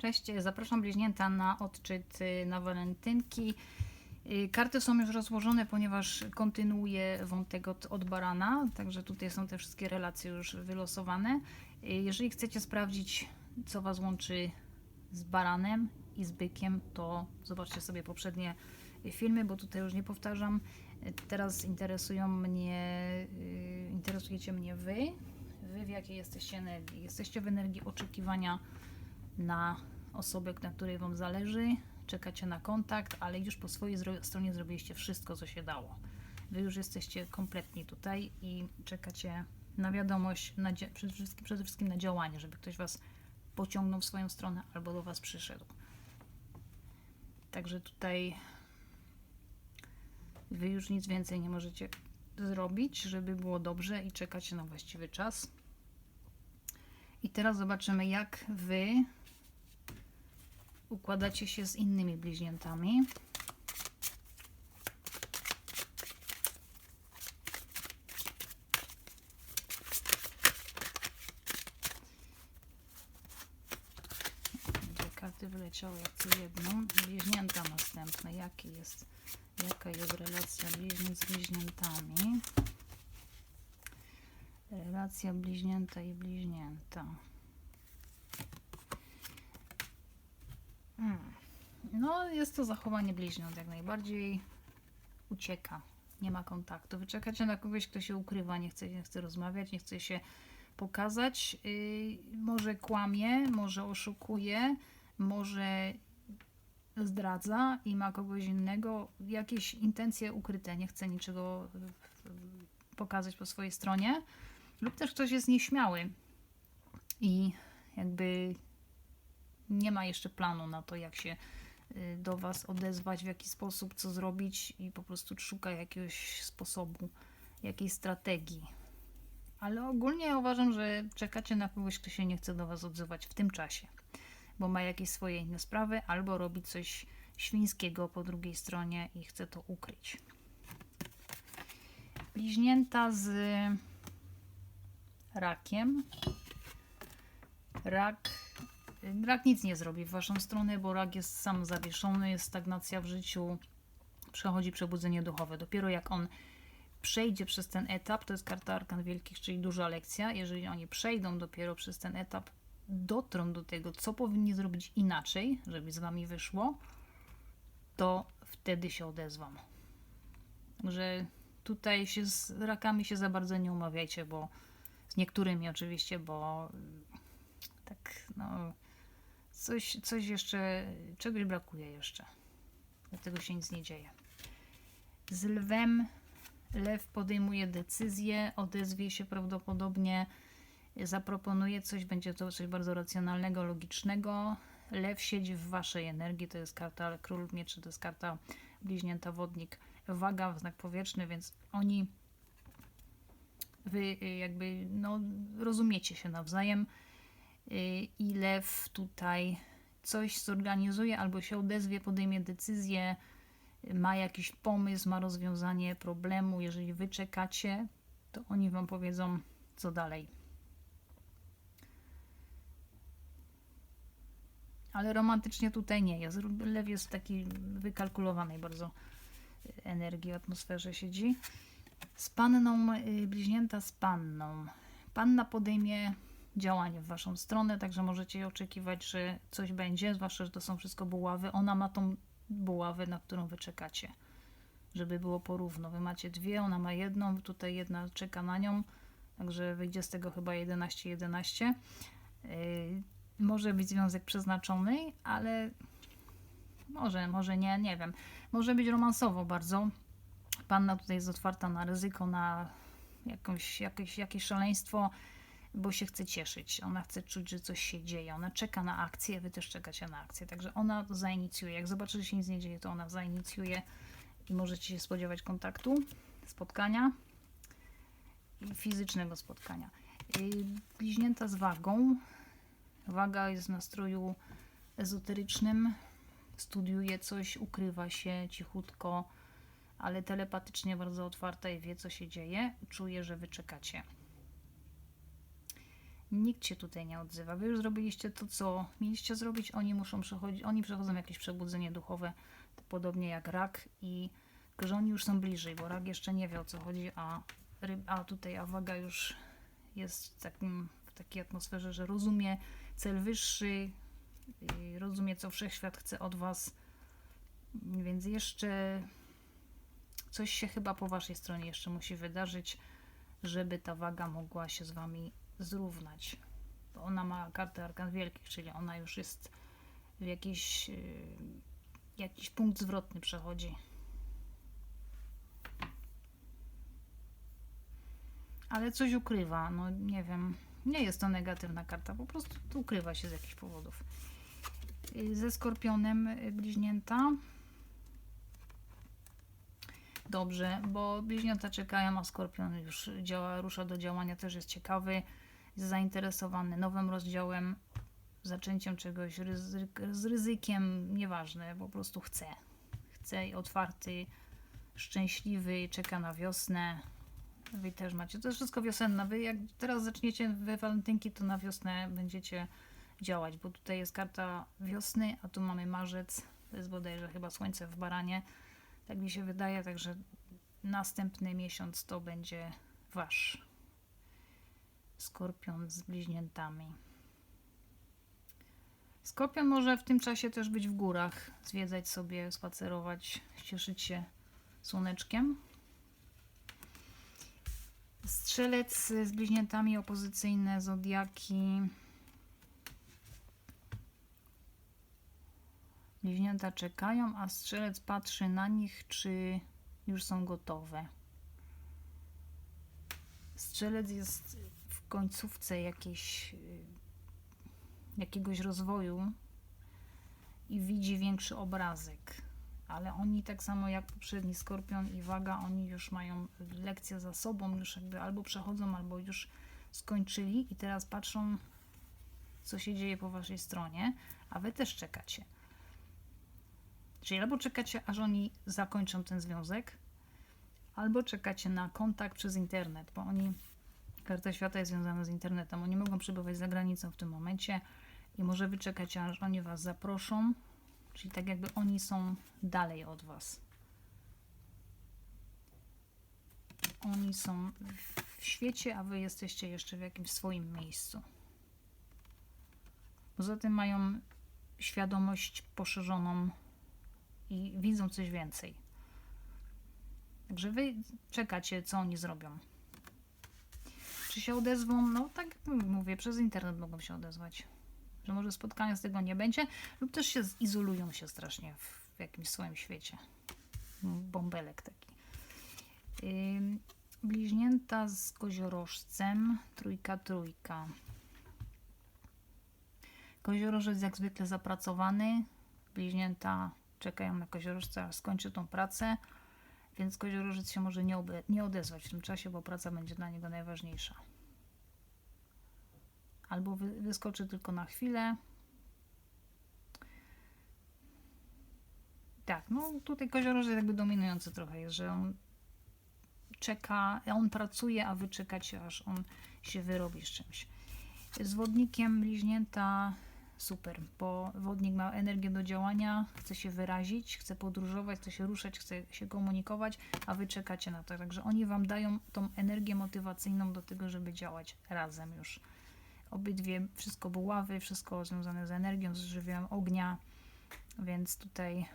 Cześć, zapraszam bliźnięta na odczyt y, na walentynki. Y, Karty są już rozłożone, ponieważ kontynuuję wątek od, od barana, także tutaj są te wszystkie relacje już wylosowane. Y, Jeżeli chcecie sprawdzić, co Was łączy z baranem i z bykiem, to zobaczcie sobie poprzednie filmy, bo tutaj już nie powtarzam. Teraz interesują mnie, interesujecie mnie Wy. Wy w jakiej jesteście energii? Jesteście w energii oczekiwania na osobę, na której Wam zależy, czekacie na kontakt, ale już po swojej stronie zrobiliście wszystko, co się dało. Wy już jesteście kompletni tutaj i czekacie na wiadomość, na przede, wszystkim, przede wszystkim na działanie, żeby ktoś Was pociągnął w swoją stronę albo do Was przyszedł. Także tutaj Wy już nic więcej nie możecie zrobić, żeby było dobrze i czekacie na właściwy czas. I teraz zobaczymy, jak Wy układacie się z innymi bliźniętami. Dwie karty wyleciały jak jedną. Bliźnięta następne. Jakie jest, jaka jest relacja bliźniąt z bliźniętami? Relacja bliźnięta i bliźnięta. No, jest to zachowanie bliźniąt jak najbardziej. Ucieka, nie ma kontaktu. Wy czekacie na kogoś, kto się ukrywa, nie chce, nie chce rozmawiać, nie chce się pokazać. Yy, może kłamie, może oszukuje, może zdradza i ma kogoś innego, jakieś intencje ukryte, nie chce niczego pokazać po swojej stronie. Lub też ktoś jest nieśmiały i jakby nie ma jeszcze planu na to, jak się y, do Was odezwać, w jaki sposób, co zrobić i po prostu szuka jakiegoś sposobu, jakiejś strategii. Ale ogólnie uważam, że czekacie na kogoś, kto się nie chce do Was odzywać w tym czasie, bo ma jakieś swoje inne sprawy albo robi coś świńskiego po drugiej stronie i chce to ukryć. Bliźnięta z rakiem. Rak Rak nic nie zrobi w waszą stronę, bo rak jest sam zawieszony, jest stagnacja w życiu, przechodzi przebudzenie duchowe. Dopiero jak on przejdzie przez ten etap, to jest karta Arkan Wielkich, czyli duża lekcja, jeżeli oni przejdą dopiero przez ten etap, dotrą do tego, co powinni zrobić inaczej, żeby z wami wyszło, to wtedy się odezwam. Że tutaj się z rakami się za bardzo nie umawiajcie, bo z niektórymi oczywiście, bo tak, no, coś, coś jeszcze, czegoś brakuje jeszcze. Dlatego się nic nie dzieje. Z lwem, lew podejmuje decyzję, odezwie się prawdopodobnie, zaproponuje coś, będzie to coś bardzo racjonalnego, logicznego. Lew siedzi w waszej energii, to jest karta król mieczy, to jest karta bliźnięta wodnik, waga znak powietrzny, więc oni wy jakby no, rozumiecie się nawzajem i lew tutaj coś zorganizuje albo się odezwie, podejmie decyzję, ma jakiś pomysł, ma rozwiązanie problemu. Jeżeli wy czekacie, to oni wam powiedzą, co dalej. Ale romantycznie tutaj nie jest. Lew jest w takiej wykalkulowanej bardzo energii, atmosferze siedzi. Z panną, y, bliźnięta z panną. Panna podejmie działanie w waszą stronę, także możecie oczekiwać, że coś będzie, zwłaszcza, że to są wszystko buławy. Ona ma tą buławę, na którą wy czekacie, żeby było porówno. Wy macie dwie, ona ma jedną, tutaj jedna czeka na nią, także wyjdzie z tego chyba 11-11. Yy, może być związek przeznaczony, ale może, może nie, nie wiem. Może być romansowo bardzo. Panna tutaj jest otwarta na ryzyko, na jakąś, jakieś, jakieś szaleństwo, bo się chce cieszyć. Ona chce czuć, że coś się dzieje. Ona czeka na akcję, wy też czekacie na akcję. Także ona zainicjuje. Jak zobaczy, że się nic nie dzieje, to ona zainicjuje i możecie się spodziewać kontaktu, spotkania i fizycznego spotkania. Yy, Bliźnięta z wagą. Waga jest w nastroju ezoterycznym, studiuje coś, ukrywa się cichutko, ale telepatycznie bardzo otwarta i wie, co się dzieje. Czuje, że wy czekacie. Nikt się tutaj nie odzywa. Wy już zrobiliście to, co mieliście zrobić. Oni muszą przechodzić, oni przechodzą jakieś przebudzenie duchowe, podobnie jak rak i że oni już są bliżej, bo rak jeszcze nie wie o co chodzi, a, ryb, a tutaj awaga już jest w, takim, w takiej atmosferze, że rozumie cel wyższy, rozumie co wszechświat chce od was, więc jeszcze coś się chyba po waszej stronie jeszcze musi wydarzyć, żeby ta waga mogła się z wami zrównać. Ona ma kartę arkan wielkich, czyli ona już jest w jakiś, yy, jakiś punkt zwrotny przechodzi. Ale coś ukrywa, no nie wiem. Nie jest to negatywna karta, po prostu ukrywa się z jakichś powodów. Yy, Ze skorpionem yy, bliźnięta. Dobrze, bo bliźnięta czekają, a skorpion już działa, rusza do działania, też jest ciekawy, zainteresowany nowym rozdziałem, zaczęciem czegoś ryzyk, z ryzykiem, nieważne, po prostu chce. Chce i otwarty, szczęśliwy, czeka na wiosnę. Wy też macie, to jest wszystko wiosenne. Wy jak teraz zaczniecie we walentynki, to na wiosnę będziecie działać, bo tutaj jest karta wiosny, a tu mamy marzec, to jest bodajże chyba słońce w baranie. Tak mi się wydaje, także następny miesiąc to będzie wasz skorpion z bliźniętami. Skorpion może w tym czasie też być w górach, zwiedzać sobie, spacerować, cieszyć się słoneczkiem. Strzelec z bliźniętami opozycyjne, zodiaki. Bliźnięta czekają, a strzelec patrzy na nich, czy już są gotowe. Strzelec jest końcówce jakiejś, y, jakiegoś rozwoju i widzi większy obrazek. Ale oni tak samo jak poprzedni Skorpion i Waga, oni już mają lekcję za sobą, już jakby albo przechodzą, albo już skończyli i teraz patrzą, co się dzieje po waszej stronie, a wy też czekacie. Czyli albo czekacie, aż oni zakończą ten związek, albo czekacie na kontakt przez internet, bo oni, karta świata jest związana z internetem, oni mogą przebywać za granicą w tym momencie i może wy czekacie, aż oni was zaproszą, czyli tak jakby oni są dalej od was. Oni są w świecie, a wy jesteście jeszcze w jakimś swoim miejscu. Poza tym mają świadomość poszerzoną i widzą coś więcej. Także wy czekacie, co oni zrobią. Czy się odezwą? No tak mówię, przez internet mogą się odezwać. Że może spotkania z tego nie będzie, lub też się izolują się strasznie w jakimś swoim świecie. Bąbelek taki. Ym, bliźnięta z koziorożcem, trójka, trójka. Koziorożec jak zwykle zapracowany, bliźnięta czekają na koziorożca, aż skończy tą pracę, więc koziorożec się może nie, nie odezwać w tym czasie, bo praca będzie dla niego najważniejsza. Albo wy- wyskoczy tylko na chwilę. Tak, no tutaj koziorożec jakby dominujący trochę jest, że on czeka, on pracuje, a wy czekacie, aż on się wyrobi z czymś. Z wodnikiem bliźnięta super, bo wodnik ma energię do działania, chce się wyrazić, chce podróżować, chce się ruszać, chce się komunikować, a wy czekacie na to. Także oni wam dają tą energię motywacyjną do tego, żeby działać razem już. Obydwie, wszystko buławy, wszystko związane z energią, z żywiołem ognia, więc tutaj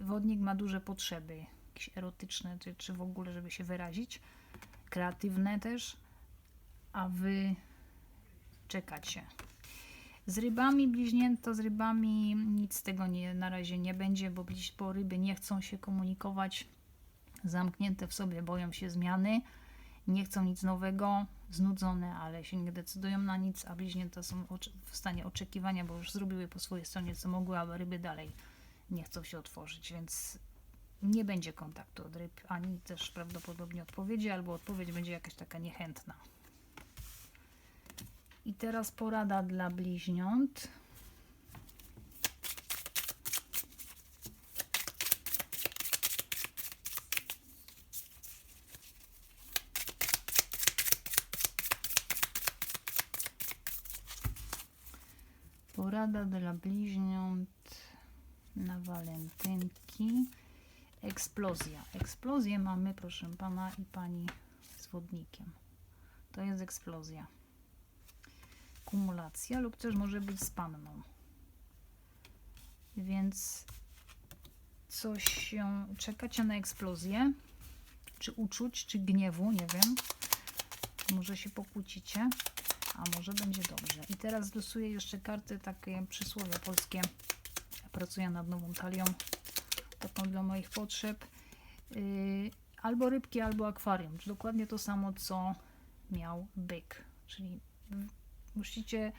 wodnik ma duże potrzeby, jakieś erotyczne, czy, czy w ogóle, żeby się wyrazić, kreatywne też, a wy czekacie. Z rybami bliźnięto, z rybami nic z tego nie, na razie nie będzie, bo, bliź- bo ryby nie chcą się komunikować, zamknięte w sobie, boją się zmiany, nie chcą nic nowego, znudzone, ale się nie decydują na nic, a bliźnięta są w stanie oczekiwania, bo już zrobiły po swojej stronie co mogły, a ryby dalej nie chcą się otworzyć, więc nie będzie kontaktu od ryb, ani też prawdopodobnie odpowiedzi, albo odpowiedź będzie jakaś taka niechętna. I teraz porada dla bliźniąt. Dla bliźniąt na walentynki. Eksplozja. Eksplozję mamy, proszę pana i pani z wodnikiem. To jest eksplozja. Kumulacja lub też może być z panną. Więc coś się czekacie na eksplozję, czy uczuć, czy gniewu, nie wiem. Może się pokłócicie, a może będzie dobrze. I teraz losuję jeszcze karty takie przysłowie polskie. Pracuję nad nową talią, taką dla moich potrzeb. Yy, albo rybki, albo akwarium. Dokładnie to samo, co miał byk. Czyli musicie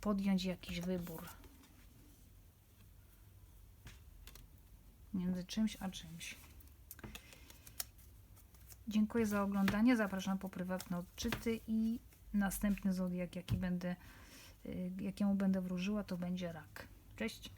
podjąć jakiś wybór między czymś a czymś. Dziękuję za oglądanie. Zapraszam po prywatne odczyty i następny zodiak, jaki będę, y, jakiemu będę wróżyła, to będzie rak. Cześć.